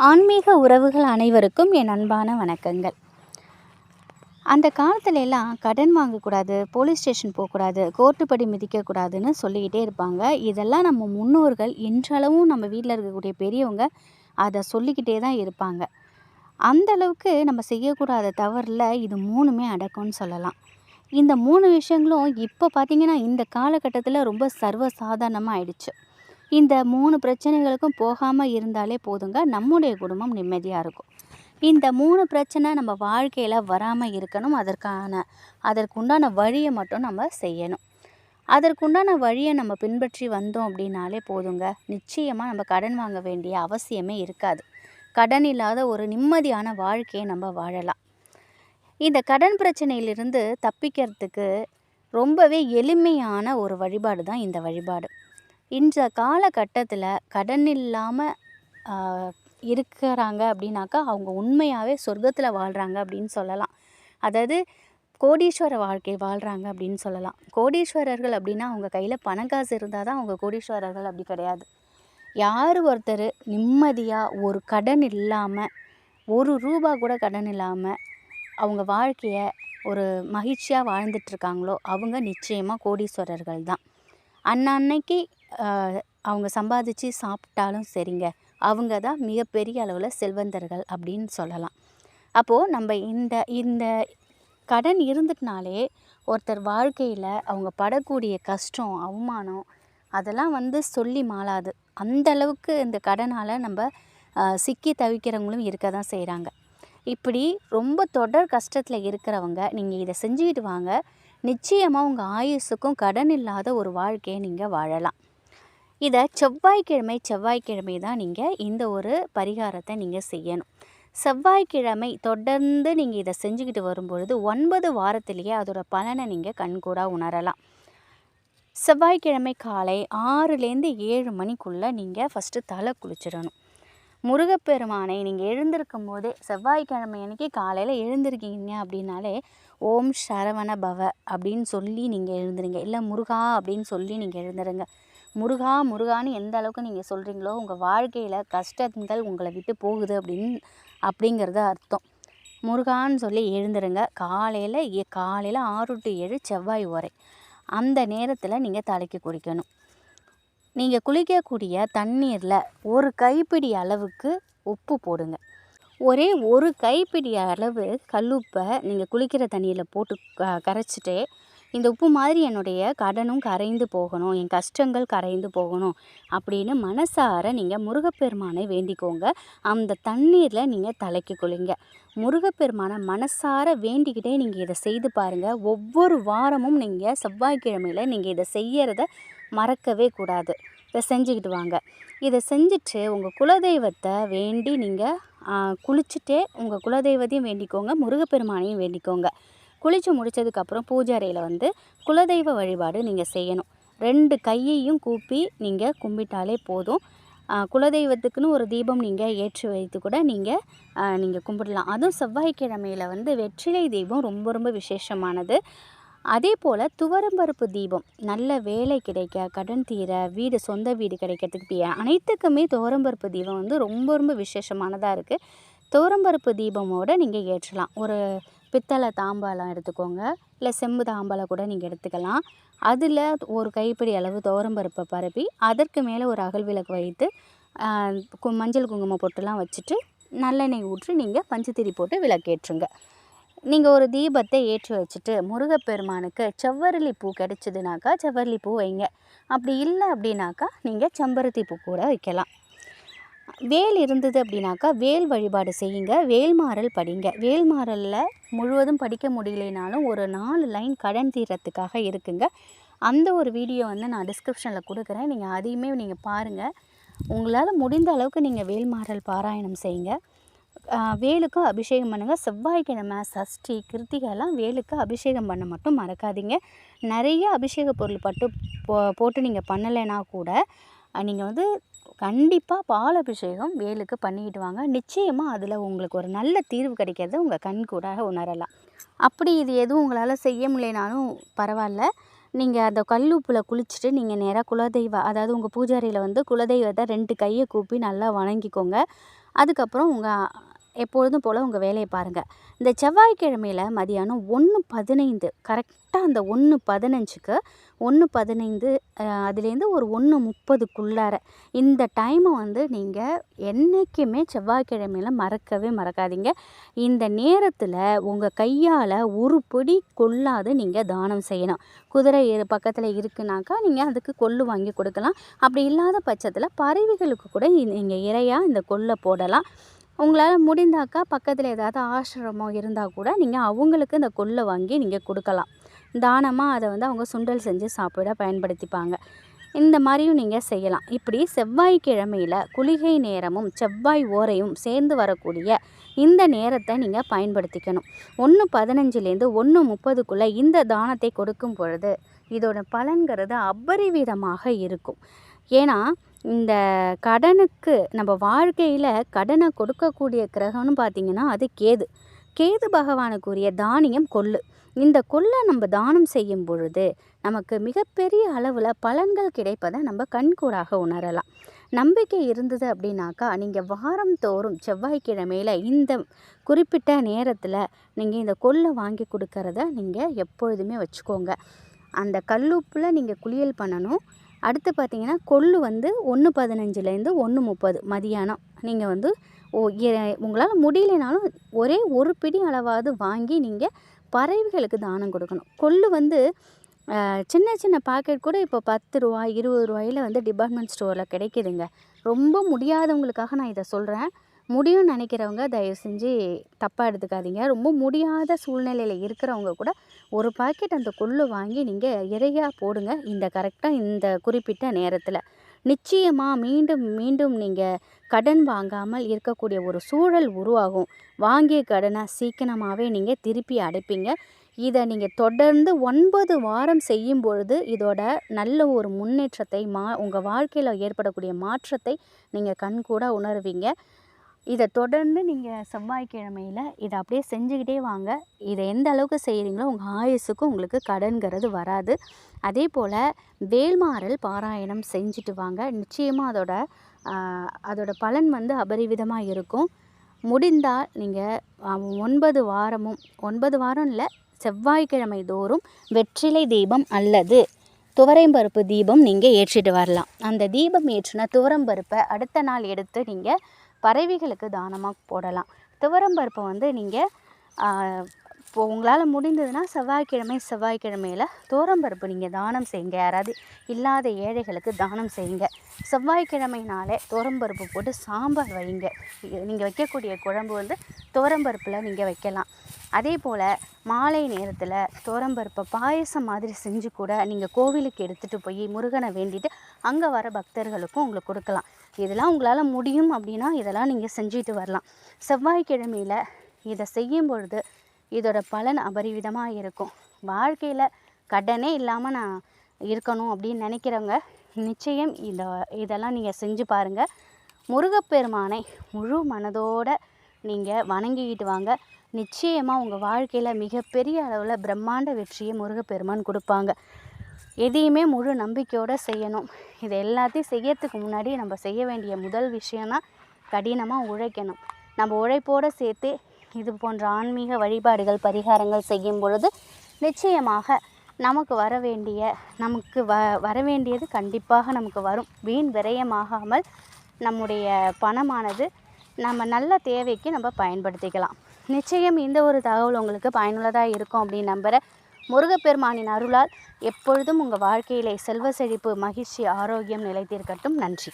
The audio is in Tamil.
ஆன்மீக உறவுகள் அனைவருக்கும் என் அன்பான வணக்கங்கள். அந்த காலத்துல எல்லாம் கடன் வாங்கக்கூடாது போலீஸ் ஸ்டேஷன் போகக்கூடாது கோர்ட்டுப்படி மிதிக்கக்கூடாதுன்னு சொல்லிக்கிட்டே இருப்பாங்க. இதெல்லாம் நம்ம முன்னோர்கள் இன்றளவும் நம்ம வீட்டில் இருக்கக்கூடிய பெரியவங்க அதை சொல்லிக்கிட்டே தான் இருப்பாங்க. அந்த அளவுக்கு நம்ம செய்யக்கூடாத தவறில் இது மூணுமே அடக்கம்னு சொல்லலாம். இந்த மூணு விஷயங்களும் இப்போ பார்த்திங்கன்னா இந்த காலகட்டத்தில் ரொம்ப சர்வ சாதாரணமாக ஆயிடுச்சு. இந்த மூணு பிரச்சனைகளுக்கும் போகாமல் இருந்தாலே போதுங்க. நம்முடைய குடும்பம் நிம்மதியாக இருக்கும். இந்த மூணு பிரச்சனை நம்ம வாழ்க்கையில் வராமல் இருக்கணும். அதற்கான அதற்குண்டான வழியை மட்டும் நம்ம செய்யணும். அதற்குண்டான வழியை நம்ம பின்பற்றி வந்தோம் அப்படின்னாலே போதுங்க. நிச்சயமாக நம்ம கடன் வாங்க வேண்டிய அவசியமே இருக்காது. கடன் இல்லாத ஒரு நிம்மதியான வாழ்க்கையை நம்ம வாழலாம். இந்த கடன் பிரச்சனையிலிருந்து தப்பிக்கிறதுக்கு ரொம்பவே எளிமையான ஒரு வழிபாடு தான் இந்த வழிபாடு. இந்த காலகட்டத்தில் கடன் இல்லாமல் இருக்கிறாங்க அப்படின்னாக்கா அவங்க உண்மையாகவே சொர்க்கத்தில் வாழ்கிறாங்க அப்படின்னு சொல்லலாம். அதாவது கோடீஸ்வர வாழ்க்கை வாழ்கிறாங்க அப்படின்னு சொல்லலாம். கோடீஸ்வரர்கள் அப்படின்னா அவங்க கையில் பணக்காசு இருந்தால் தான் அவங்க கோடீஸ்வரர்கள் அப்படி கிடையாது. யார் ஒருத்தர் நிம்மதியாக ஒரு கடன் இல்லாமல் ஒரு ரூபா கூட கடன் இல்லாமல் அவங்க வாழ்க்கையை ஒரு மகிழ்ச்சியாக வாழ்ந்துட்டுருக்காங்களோ அவங்க நிச்சயமாக கோடீஸ்வரர்கள் தான். அன்னன்னைக்கு அவங்க சம்பாதிச்சு சாப்பிட்டாலும் சரிங்க. அவங்க தான் மிகப்பெரிய அளவில் செல்வந்தர்கள் அப்படின்னு சொல்லலாம். அப்போது நம்ம இந்த இந்த கடன் இருந்துட்டுனாலே ஒருத்தர் வாழ்க்கையில் அவங்க படக்கூடிய கஷ்டம் அவமானம் அதெல்லாம் வந்து சொல்லி மாளாது. அந்த அளவுக்கு இந்த கடனால் நம்ம சிக்கி தவிக்கிறவங்களும் இருக்க தான் செய்கிறாங்க இப்படி ரொம்ப தொடர் கஷ்டத்தில் இருக்கிறவங்க நீங்கள் இதை செஞ்சுக்கிட்டு வாங்க. நிச்சயமாக உங்கள் ஆயுசுக்கும் கடன் இல்லாத ஒரு வாழ்க்கையை நீங்கள் வாழலாம். இதை செவ்வாய்க்கிழமை செவ்வாய்க்கிழமை தான் நீங்கள் இந்த ஒரு பரிகாரத்தை நீங்கள் செய்யணும். செவ்வாய்க்கிழமை தொடர்ந்து நீங்கள் இதை செஞ்சுக்கிட்டு வரும்பொழுது ஒன்பது வாரத்திலேயே அதோட பலனை நீங்கள் கண்கூடாக உணரலாம். செவ்வாய்க்கிழமை காலை ஆறுலேருந்து ஏழு மணிக்குள்ளே நீங்கள் ஃபஸ்ட்டு தலை குளிச்சிடணும். முருகப்பெருமானை நீங்கள் எழுந்திருக்கும் போதே செவ்வாய்க்கிழமை அன்னைக்கு காலையில் எழுந்திருக்கீங்க அப்படின்னாலே ஓம் சரவண பவ அப்படின்னு சொல்லி நீங்கள் எழுந்துருங்க. இல்லை முருகா அப்படின்னு சொல்லி நீங்கள் எழுந்துருங்க. முருகா முருகான்னு எந்த அளவுக்கு நீங்கள் சொல்கிறீங்களோ உங்கள் வாழ்க்கையில் கஷ்டங்கள் உங்களை விட்டு போகுது அப்படின்னு அப்படிங்கிறது அர்த்தம். முருகான்னு சொல்லி எழுந்துருங்க. காலையில் காலையில் ஆறு டு ஏழு செவ்வாய் உரை. அந்த நேரத்தில் நீங்கள் தலைக்கு குளிக்கணும். நீங்கள் குளிக்கக்கூடிய தண்ணீரில் ஒரு கைப்பிடி அளவுக்கு உப்பு போடுங்க. ஒரே ஒரு கைப்பிடி அளவு கல்லுப்பை நீங்கள் குளிக்கிற தண்ணியில் போட்டு க கரைச்சிட்டு இந்த உப்பு மாதிரி என்னுடைய கடனும் கரைந்து போகணும் என் கஷ்டங்கள் கரைந்து போகணும் அப்படின்னு மனசார நீங்கள் முருகப்பெருமானை வேண்டிக்கோங்க. அந்த தண்ணீரில் நீங்கள் தலைக்கு குளிங்க. முருகப்பெருமானை மனசார வேண்டிக்கிட்டே நீங்கள் இதை செய்து பாருங்கள் ஒவ்வொரு வாரமும் நீங்கள் செவ்வாய்க்கிழமையில் நீங்கள் இதை செய்யறத மறக்கவே கூடாது. இதை செஞ்சுக்கிட்டு வாங்க. இதை செஞ்சுட்டு உங்கள் குலதெய்வத்தை வேண்டி நீங்கள் குளிச்சுட்டே உங்கள் குலதெய்வத்தையும் வேண்டிக்கோங்க. முருகப்பெருமானையும் வேண்டிக்கோங்க. குளித்து முடித்ததுக்கப்புறம் பூஜை அறையில் வந்து குலதெய்வ வழிபாடு நீங்கள் செய்யணும். ரெண்டு கையையும் கூப்பி நீங்கள் கும்பிட்டாலே போதும். குலதெய்வத்துக்குன்னு ஒரு தீபம் நீங்கள் ஏற்றி வைத்து கூட நீங்கள் நீங்கள் கும்பிடலாம். அதுவும் செவ்வாய்க்கிழமையில் வந்து வெற்றிலை தீபம் ரொம்ப ரொம்ப விசேஷமானது. அதே போல் துவரம்பருப்பு தீபம். நல்ல வேலை கிடைக்க கடன் தீர வீடு சொந்த வீடு கிடைக்கிறதுக்கு அனைத்துக்குமே துவரம்பருப்பு தீபம் வந்து ரொம்ப ரொம்ப விசேஷமானதாக இருக்குது துவரம்பருப்பு தீபமோடு நீங்கள் ஏற்றலாம். ஒரு பித்தளை தாம்பாளம் எடுத்துக்கோங்க. இல்லை செம்பு தாம்பாளம் கூட நீங்கள் எடுத்துக்கலாம். அதில் ஒரு கைப்பிடி அளவு துவரம்பருப்பை பரப்பி அதற்கு மேலே ஒரு அகல் விளக்கு வைத்து மஞ்சள் குங்குமம் பொட்டுலாம் வச்சுட்டு நல்லெண்ணெய் ஊற்றி நீங்கள் பஞ்சுத்திரி போட்டு விளக்கேற்றுங்க. நீங்கள் ஒரு தீபத்தை ஏற்றி வச்சுட்டு முருகப்பெருமானுக்கு செவ்வரளி பூ கிடச்சிதுனாக்கா செவ்வரளி பூ வைங்க. அப்படி இல்லை அப்படின்னாக்கா நீங்கள் செம்பருத்தி பூ கூட வைக்கலாம். வேல் இருந்தது அப்படின்னாக்கா வேல் வழிபாடு செய்யுங்க வேல்மாறல் படிங்க. வேல்மாறலில் முழுவதும் படிக்க முடியலைனாலும் ஒரு நாலு லைன் கடன் தீரத்துக்காக இருக்குங்க. அந்த ஒரு வீடியோ வந்து நான் டிஸ்கிரிப்ஷனில் கொடுக்குறேன். நீங்கள் அதையுமே நீங்கள் பாருங்கள் உங்களால் முடிந்த அளவுக்கு நீங்கள் வேல்மாறல் பாராயணம் செய்யுங்க. வேலுக்கும் அபிஷேகம் பண்ணுங்கள் செவ்வாய்க்கிழமை சஷ்டி கிருத்திகைலாம் வேலுக்கு அபிஷேகம் பண்ண மட்டும் மறக்காதீங்க. நிறைய அபிஷேக பொருள் பட்டு போ போட்டு நீங்கள் பண்ணலைன்னா கூட நீங்கள் வந்து கண்டிப்பாக பால் அபிஷேகம் வேலுக்கு பண்ணிக்கிட்டு வாங்க. நிச்சயமாக அதில் உங்களுக்கு ஒரு நல்ல தீர்வு கிடைக்கிறத உங்கள் கண் கூட உணரலாம். அப்படி இது எதுவும் உங்களால் செய்ய முடியலனாலும் பரவாயில்ல. நீங்கள் அந்த கல் உப்பில் குளிச்சுட்டு நீங்கள் நேராக குலதெய்வ அதாவது உங்கள் பூஜாரியில் வந்து குலதெய்வத்தை ரெண்டு கையை கூப்பி நல்லா வணங்கிக்கோங்க. அதுக்கப்புறம் உங்கள் எப்பொழுதும் போல் உங்கள் வேலையை பாருங்கள் இந்த செவ்வாய்க்கிழமையில் மதியானம் ஒன்று பதினைந்து கரெக்டாக அந்த ஒன்று பதினஞ்சுக்கு ஒன்று பதினைந்து அதுலேருந்து ஒரு ஒன்று முப்பதுக்குள்ளார இந்த டைமை வந்து நீங்கள் என்றைக்குமே செவ்வாய்க்கிழமையில் மறக்கவே மறக்காதீங்க. இந்த நேரத்தில் உங்கள் கையால் ஒரு பிடி கொள்ளாது நீங்கள் தானம் செய்யணும். குதிரை பக்கத்தில் இருக்குனாக்கா நீங்கள் அதுக்கு கொள்ளு வாங்கி கொடுக்கலாம். அப்படி இல்லாத பட்சத்தில் பறவைகளுக்கு கூட நீங்கள் இரையாக இந்த கொல்லை போடலாம். உங்களால் முடிந்தாக்கா பக்கத்தில் ஏதாவது ஆசிரமம் இருந்தால் கூட நீங்கள் அவங்களுக்கு இந்த கொள்ளை வாங்கி நீங்கள் கொடுக்கலாம். தானமாக அதை வந்து அவங்க சுண்டல் செஞ்சு சாப்பிட பயன்படுத்திப்பாங்க. இந்த மாதிரியும் நீங்கள் செய்யலாம். இப்படி செவ்வாய்க்கிழமையில் குளிகை நேரமும் செவ்வாய் ஓரையும் சேர்ந்து வரக்கூடிய இந்த நேரத்தை நீங்கள் பயன்படுத்திக்கணும். ஒன்று பதினஞ்சுலேருந்து ஒன்று முப்பதுக்குள்ளே இந்த தானத்தை கொடுக்கும் பொழுது இதோட பலன்கிறது அபரிவிதமாக இருக்கும். ஏன்னா இந்த கடனுக்கு நம்ம வாழ்க்கையில் கடனை கொடுக்கக்கூடிய கிரகம்னு பார்த்திங்கன்னா அது கேது. கேது பகவானுக்குரிய தானியம் கொள்ளு. இந்த கொள்ளை நம்ம தானம் செய்யும் பொழுது நமக்கு மிகப்பெரிய அளவில் பலன்கள் கிடைப்பதை நம்ம கண்கூடாக உணரலாம். நம்பிக்கை இருந்தது அப்படின்னாக்கா நீங்கள் வாரம் தோறும் செவ்வாய்க்கிழமையில் இந்த குறிப்பிட்ட நேரத்தில் நீங்கள் இந்த கொள்ளை வாங்கி கொடுக்கறத நீங்கள் எப்பொழுதுமே வச்சுக்கோங்க. அந்த கல்லுப்பில் நீங்கள் குளியல் பண்ணணும். அடுத்து பார்த்தீங்கன்னா கொள்ளு வந்து ஒன்று பதினஞ்சுலேருந்து ஒன்று முப்பது மதியானம். நீங்கள் வந்து ஓ உங்களால் முடியலைனாலும் ஒரே ஒரு பிடி அளவாவது வாங்கி நீங்கள் பறவைகளுக்கு தானம் கொடுக்கணும். கொள்ளு வந்து சின்ன சின்ன பாக்கெட் கூட இப்போ பத்து ரூபா இருபது ரூபாயில் வந்து டிபார்ட்மெண்ட் ஸ்டோரில் கிடைக்கிதுங்க. ரொம்ப முடியாதவங்களுக்காக நான் இதை சொல்கிறேன் முடியும்னு நினைக்கிறவங்க தயவு செஞ்சு தப்பாக எடுத்துக்காதீங்க. ரொம்ப முடியாத சூழ்நிலையில் இருக்கிறவங்க கூட ஒரு பாக்கெட் அந்த கொள்ளு வாங்கி நீங்கள் இறையாக போடுங்க. இந்த கரெக்டாக இந்த குறிப்பிட்ட நேரத்தில். நிச்சயமாக மீண்டும் மீண்டும் நீங்கள் கடன் வாங்காமல் இருக்கக்கூடிய ஒரு சூழல் உருவாகும். வாங்கிய கடனை சீக்கிரமாகவே நீங்கள் திருப்பி அடைப்பீங்க. இதை நீங்கள் தொடர்ந்து ஒன்பது வாரம் செய்யும் பொழுது இதோட நல்ல ஒரு முன்னேற்றத்தை மா உங்கள் வாழ்க்கையில் ஏற்படக்கூடிய மாற்றத்தை நீங்கள் கண்கூட உணர்வீங்க. இதை தொடர்ந்து நீங்கள் செவ்வாய்க்கிழமையில் இதை அப்படியே செஞ்சுக்கிட்டே வாங்க. இதை எந்த அளவுக்கு செய்கிறீங்களோ உங்கள் ஆயுசுக்கும் உங்களுக்கு கடன்கிறது வராது. அதே போல் வேல்மாறல் பாராயணம் செஞ்சுட்டு வாங்க. நிச்சயமாக அதோட அதோட பலன் வந்து அபரிவிதமாக இருக்கும். முடிந்தால் நீங்கள் ஒன்பது வாரமும் ஒன்பது வாரம் இல்லை செவ்வாய்க்கிழமை தோறும் வெற்றிலை தீபம் அல்லது துவரைம்பருப்பு தீபம் நீங்கள் ஏற்றிட்டு வரலாம். அந்த தீபம் ஏற்றின துவரம்பருப்பை அடுத்த நாள் எடுத்து நீங்கள் பறவைகளுக்கு தானமாக போடலாம். துவரம்பருப்பை வந்து நீங்கள் இப்போது உங்களால் முடிந்ததுன்னா செவ்வாய்க்கிழமை செவ்வாய்க்கிழமையில் தோரம்பருப்பு நீங்கள் தானம் செய்யுங்க. யாராவது இல்லாத ஏழைகளுக்கு தானம் செய்யுங்க. செவ்வாய்க்கிழமைனாலே தோரம்பருப்பு போட்டு சாம்பார் வைங்க நீங்கள் வைக்கக்கூடிய குழம்பு வந்து தோரம்பருப்பில் நீங்கள் வைக்கலாம். அதே போல் மாலை நேரத்தில் துவரம்பருப்பை பாயசம் மாதிரி செஞ்சு கூட நீங்கள் கோவிலுக்கு எடுத்துகிட்டு போய் முருகனை வேண்டிட்டு அங்கே வர பக்தர்களுக்கும் உங்களுக்கு கொடுக்கலாம். இதெல்லாம் உங்களால் முடியும் அப்படின்னா இதெல்லாம் நீங்கள் செஞ்சுட்டு வரலாம். செவ்வாய்க்கிழமையில் இதை செய்யும் பொழுது இதோட பலன் அபரிவிதமாக இருக்கும். வாழ்க்கையில் கடனே இல்லாமல் நான் இருக்கணும் அப்படின்னு நினைக்கிறவங்க நிச்சயம் இந்த இதெல்லாம் நீங்கள் செஞ்சு பாருங்கள் முருகப்பெருமானை முழு மனதோடு நீங்கள் வணங்கிக்கிட்டு வாங்க. நிச்சயமாக உங்கள் வாழ்க்கையில் மிகப்பெரிய அளவில் பிரம்மாண்ட வெற்றியை முருகப்பெருமான் கொடுப்பாங்க. எதையுமே முழு நம்பிக்கையோடு செய்யணும். இது எல்லாத்தையும் செய்யறதுக்கு முன்னாடி நம்ம செய்ய வேண்டிய முதல் விஷயம்னா கடினமாக உழைக்கணும். நம்ம உழைப்போடு சேர்த்து இது போன்ற ஆன்மீக வழிபாடுகள் பரிகாரங்கள் செய்யும் பொழுது நிச்சயமாக நமக்கு வர வேண்டிய நமக்கு வ வர வேண்டியது கண்டிப்பாக நமக்கு வரும். வீண் விரயமாகாமல் நம்முடைய பணமானது நம்ம நல்ல தேவைக்கு நம்ம பயன்படுத்திக்கலாம். நிச்சயம் இந்த ஒரு தகவல் உங்களுக்கு பயனுள்ளதாக இருக்கும் அப்படின்னு நம்புகிறேன் முருகப்பெருமானின் அருளால் எப்பொழுதும் உங்கள் வாழ்க்கையிலே செல்வ செழிப்பு மகிழ்ச்சி ஆரோக்கியம் நிலைத்திருக்கட்டும். நன்றி.